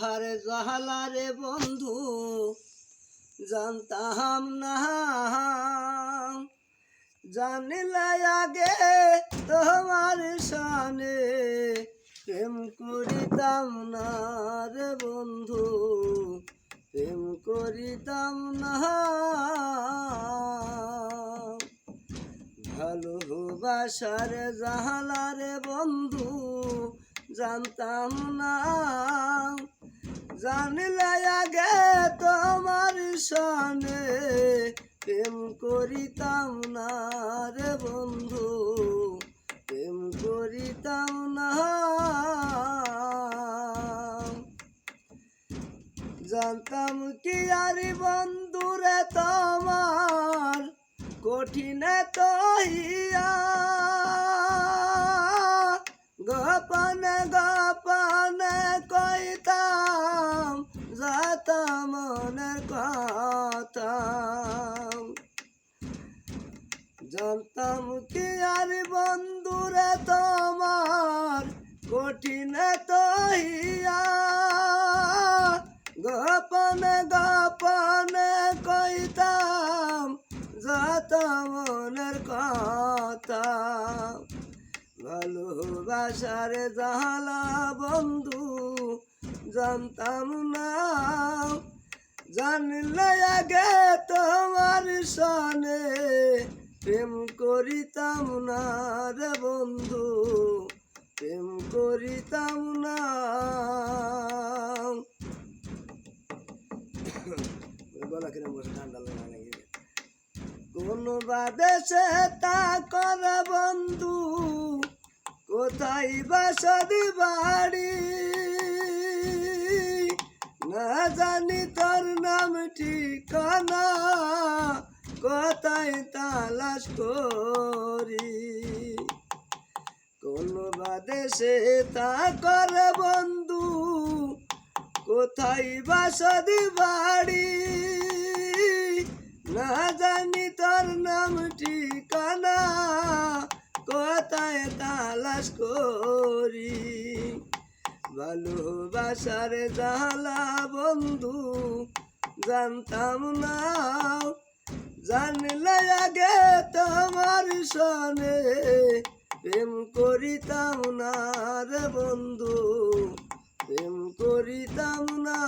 আহারে জাহালারে বন্ধু, জানতাম না। জানিলে আগে তোমার সানে প্রেম করিতাম না রে বন্ধু, প্রেম করিতাম না। ভালোবাসার জাহালারে বন্ধু জানতাম না। জানলে আগে তোমার সনে প্রেম করিতাম না রে বন্ধু, প্রেম করিতাম না। জানতাম কি আর বন্ধুরে তোমার, কঠিন তহিয়া কথা জানতাম কি আর বন্ধুরে তোমার, কঠিন তহিয়া গোপন গোপন কইতাম, যত মনের কথা। ভালোবাসার জালা বন্ধু, জানতাম না। জানলে আগে তোমার সনে প্রেম করিতাম না রে বন্ধু, প্রেম করিতাম না। গলা কিনে বসে ঠান্ডা লাগা লাগে কোন বাদেশে তা কর বন্ধু, কোথায় বাসদি বাড়ি? না জানি নাম ঠিকানা কোথায় তালাশ করি। কোন বাদেশে তা কর বন্ধু, কোথায় বাসদি বাড়ি? না জানি তোর নাম, ঠিকানা কোথায় তালাশ করি। ভালোবাসার জালা বন্ধু জানতাম না। জানলে আগে তোমার সনে প্রেম করিতাম না রে বন্ধু প্রেম করিতাম না।